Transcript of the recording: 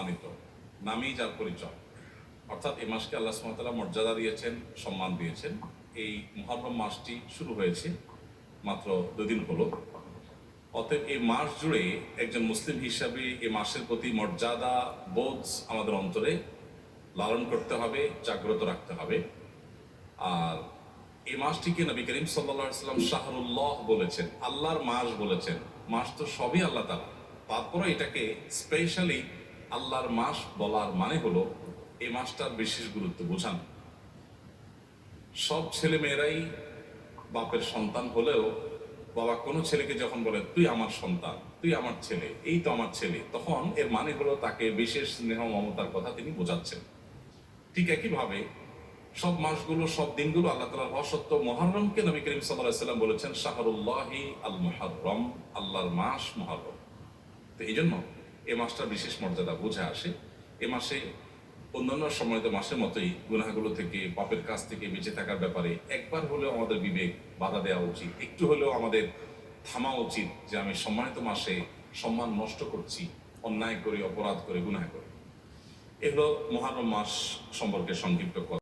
সম্মানিত। নামেই যার পরিচয়। অর্থাৎ এই মাসকে আল্লাহ সুমতাল্লাহ মর্যাদা দিয়েছেন, সম্মান দিয়েছেন। এই মহরম মাসটি শুরু হয়েছে মাত্র দুদিন হলো। অতএব এই মাস জুড়ে একজন মুসলিম হিসাবে এই মাসের প্রতি মর্যাদা বোধ আমাদের অন্তরে লালন করতে হবে, জাগ্রত রাখতে হবে। আর এই মাসটিকে নবী করিম সাল্লা সাল্লাম শাহরুল্লাহ বলেছেন, আল্লাহর মাস বলেছেন। মাস তো সবই আল্লাহ তালা তারপরে এটাকে স্পেশালি আল্লাহর মাস বলার মানে হলো এই মাসটার বিশেষ গুরুত্ব বোঝান। সব ছেলে মেয়েরাই বাপের সন্তান হলেও বাবা কোনো ছেলেকে যখন বলে, তুই আমার সন্তান, তুই আমার ছেলে, এই তো আমার ছেলে, তখন এর মানে হলো তাকে বিশেষ স্নেহ মমতার কথা তিনি বোঝাচ্ছেন। ঠিক একইভাবে সব মাসগুলো, সব দিনগুলো আল্লাহ তালার অসত্য মহরমকে নবী করিম সাল্লাহ সাল্লাম বলেছেন, শাহরুল্লাহি আল মহরম আল্লাহর মাস মহরম। তো এই জন্য এ মাসটার বিশেষ মর্যাদা বোঝা আসে। এ মাসে, অন্যান্য তো মাসের মতোই গুনাহগুলো থেকে, পাপের কাছ থেকে বেঁচে থাকার ব্যাপারে একবার হলেও আমাদের বিবেক বাধা দেওয়া উচিত। একটু হলেও আমাদের থামা উচিত যে আমি সম্মানিত মাসে সম্মান নষ্ট করছি, অন্যায় করে, অপরাধ করে, গুনাহ করে। এগুলো মহারম মাস সম্পর্কে সংক্ষিপ্ত কথা।